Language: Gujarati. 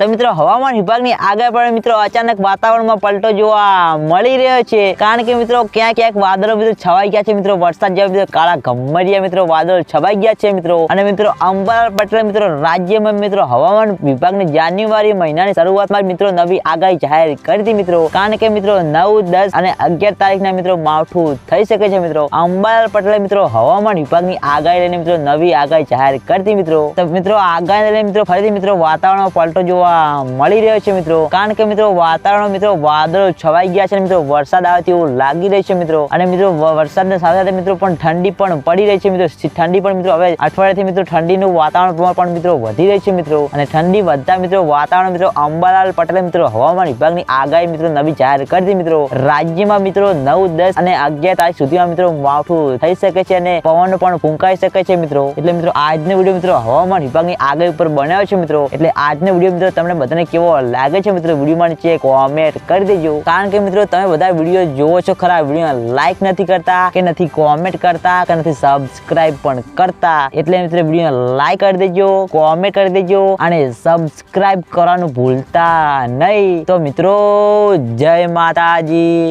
તો મિત્રો, હવામાન વિભાગની આગળ પણ મિત્રો અચાનક વાતાવરણમાં પલટો જોવા મળી રહ્યો છે. કારણ કે મિત્રો, ક્યાંક ક્યાંક વાદળો મિત્રો છવાઈ ગયા છે. મિત્રો, વરસાદ જેવા મિત્રો કાળા ગમરિયા મિત્રો વાદળો છવાઈ ગયા છે મિત્રો. અને મિત્રો, અંબાલાલ પટેલ મિત્રો રાજ્યમાં મિત્રો હવામાન વિભાગની જાન્યુઆરી મહિનાની શરૂઆતમાં મિત્રો નવી આગાહી જાહેર કરી હતી મિત્રો. કારણ કે મિત્રો, નવ, દસ અને અગિયાર તારીખના મિત્રો માવઠું થઈ શકે છે મિત્રો. અંબાલાલ પટેલે મિત્રો હવામાન વિભાગની આગાહી લઈને મિત્રો નવી આગાહી જાહેર કરી હતી મિત્રો. તો મિત્રો, આગાહી લઈને મિત્રો ફરીથી મિત્રો વાતાવરણમાં પલટો જોવા મળી રહ્યો છે મિત્રો. કારણ કે મિત્રો વાતાવરણ મિત્રો વાદળો છવાઈ ગયા છે મિત્રો વરસાદ આવે તેવું લાગી રહ્યું છે મિત્રો. અને મિત્રો વરસાદની સાથે સાથે મિત્રો પણ ઠંડી પણ પડી રહી છે મિત્રો. ઠંડી પણ મિત્રો, હવે અઠવાડિયાથી મિત્રો ઠંડીનું વાતાવરણ પણ મિત્રો વધી રહ્યું છે મિત્રો. અને ઠંડી વધતા મિત્રો વાતાવરણ મિત્રો અંબાલાલ પટેલ મિત્રો હવામાન વિભાગની આગાહી મિત્રો નવી જાહેર કરી હતી મિત્રો. રાજ્યમાં મિત્રો નવ, દસ અને અગિયાર તારીખ સુધીમાં મિત્રો માવઠું થઈ શકે છે અને પવન પણ ફૂંકાઈ શકે છે મિત્રો. એટલે મિત્રો, આજનો વીડિયો મિત્રો હવામાન વિભાગની આગાહી ઉપર બનાવ્યો છે મિત્રો. એટલે આજનો વીડિયો મિત્રો તમને બધાને કેવો લાગે છે મિત્રો વિડીયોમાં નીચે કોમેન્ટ કરી દેજો. કારણ કે મિત્રો તમે બધા વીડિયો જોવો છો ખરા વીડિયો લાઈક નથી કરતા કે નથી કોમેન્ટ કરતા કે નથી સબસ્ક્રાઇબ પણ કરતા. એટલે મિત્રો વીડિયો લાઈક કરી દેજો કોમેન્ટ કરી દેજો અને સબસ્ક્રાઇબ કરવાનું ભૂલતા નહીં. તો મિત્રો, જય માતાજી.